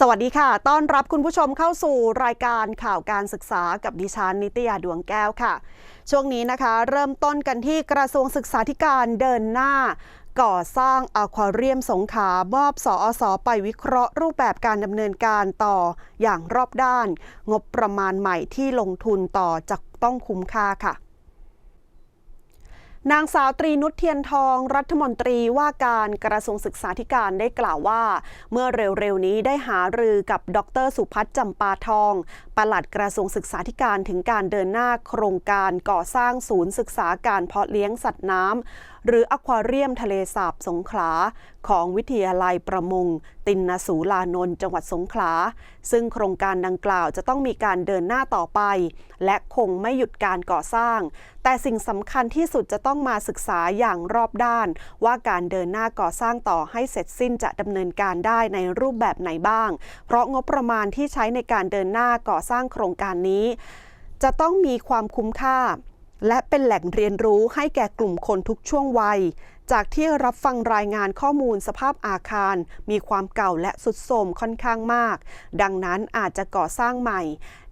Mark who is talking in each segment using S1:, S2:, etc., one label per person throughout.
S1: สวัสดีค่ะ ต้อนรับคุณผู้ชมเข้าสู่รายการข่าวการศึกษากับดิฉันนิตยาดวงแก้วค่ะ ช่วงนี้นะคะ เริ่มต้นกันที่กระทรวงศึกษาธิการเดินหน้า ก่อสร้างอควาเรียมสงขามอบสอสอไปวิเคราะห์รูปแบบการดำเนินการต่ออย่างรอบด้าน งบประมาณใหม่ที่ลงทุนต่อจะต้องคุ้มค่าค่ะ นางสาวตรีนุชเทียนทอง รัฐมนตรีว่าการกระทรวงศึกษาธิการได้กล่าวว่า เมื่อเร็วๆนี้ได้หารือกับดรสุพัฒน์จำปาทอง ปลัดกระทรวงศึกษาธิการถึงการเดินหน้าโครงการก่อสร้างศูนย์ศึกษาการเพาะเลี้ยงสัตว์น้ำ หรืออควาเรียมทะเลสาบสงขลา ของวิทยาลัยประมง ตินนสูลานนท์จังหวัดสงขลา ซึ่งโครงการดังกล่าวจะต้องมีการเดินหน้าต่อไป และคงไม่หยุดการก่อสร้าง แต่สิ่งสำคัญที่สุดจะต้องมาศึกษาอย่างรอบด้าน ว่าการเดินหน้าก่อสร้างต่อให้เสร็จสิ้นจะดำเนินการได้ในรูปแบบไหนบ้าง เพราะงบประมาณที่ใช้ในการเดินหน้าก่อสร้างโครงการนี้ จะต้องมีความคุ้มค่า และเป็นแหล่งเรียนรู้ให้แก่กลุ่มคนทุกช่วงวัย จากที่รับฟังรายงานข้อมูลสภาพอาคาร มีความเก่าและสุดโทรมค่อนข้างมาก ดังนั้นอาจจะก่อสร้างใหม่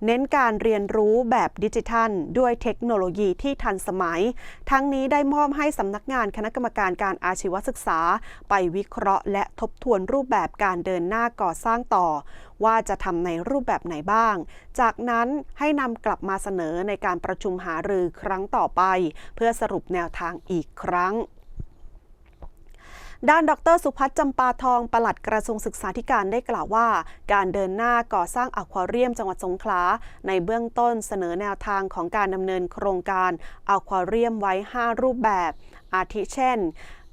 S1: เน้นการเรียนรู้แบบดิจิทัล ด้วยเทคโนโลยีที่ทันสมัย ทั้งนี้ได้มอบให้สำนักงานคณะกรรมการการอาชีวศึกษา ไปวิเคราะห์ และทบทวนรูปแบบการเดินหน้าก่อสร้างต่อ ว่าจะทำในรูปแบบไหนบ้าง จากนั้นให้นำกลับมาเสนอในการประชุมหารือครั้งต่อไป เพื่อสรุปแนวทางอีกครั้ง ด้านดรสุพัฒน์จำปาทองปลัดกระทรวงศึกษาธิการได้กล่าวว่า การเดินหน้าก่อสร้างอควาเรียมจังหวัดสงขลา ในเบื้องต้นเสนอแนวทางของการดำเนินโครงการอควาเรียมไว้ 5 รูปแบบ อาทิเช่น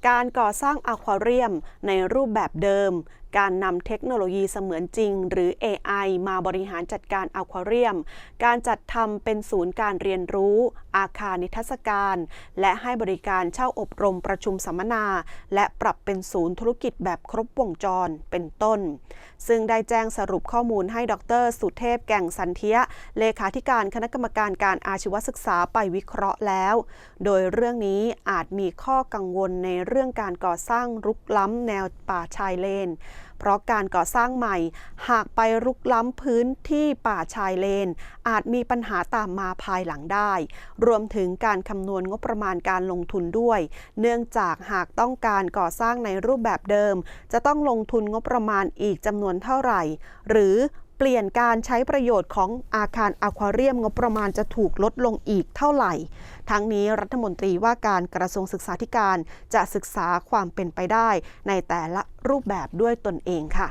S1: การก่อสร้างอควาเรียมในรูปแบบเดิม การนำเทคโนโลยีเสมือนจริง หรือ AI มาบริหารจัดการอควาเรียม การจัดทำเป็นศูนย์การเรียนรู้ อาคารนิทรรศการ และให้บริการเช่าอบรมประชุมสัมมนา และปรับเป็นศูนย์ธุรกิจแบบครบวงจรเป็นต้น ซึ่งได้แจ้งสรุปข้อมูลให้ดร สุเทพแก่งสันเทีย เลขาธิการคณะกรรมการการอาชีวศึกษาไปวิเคราะห์แล้ว โดยเรื่องนี้อาจมีข้อกังวลในเรื่องการก่อสร้างรุกล้ำแนวป่าชายเลนเพราะการก่อสร้างใหม่ หากไปรุกล้ำพื้นที่ป่าชายเลน อาจมีปัญหาตามมาภายหลังได้ รวมถึงการคำนวณงบประมาณการลงทุนด้วย เนื่องจากหากต้องการก่อสร้างในรูปแบบเดิม จะต้องลงทุนงบประมาณอีกจำนวนเท่าไหร่ หรือ เปลี่ยนการใช้ประโยชน์ของอาคารอควาเรียมงบประมาณจะถูกลดลงอีกเท่าไหร่ ทั้งนี้รัฐมนตรีว่าการกระทรวงศึกษาธิการจะศึกษาความเป็นไปได้ในแต่ละรูปแบบด้วยตนเองค่ะ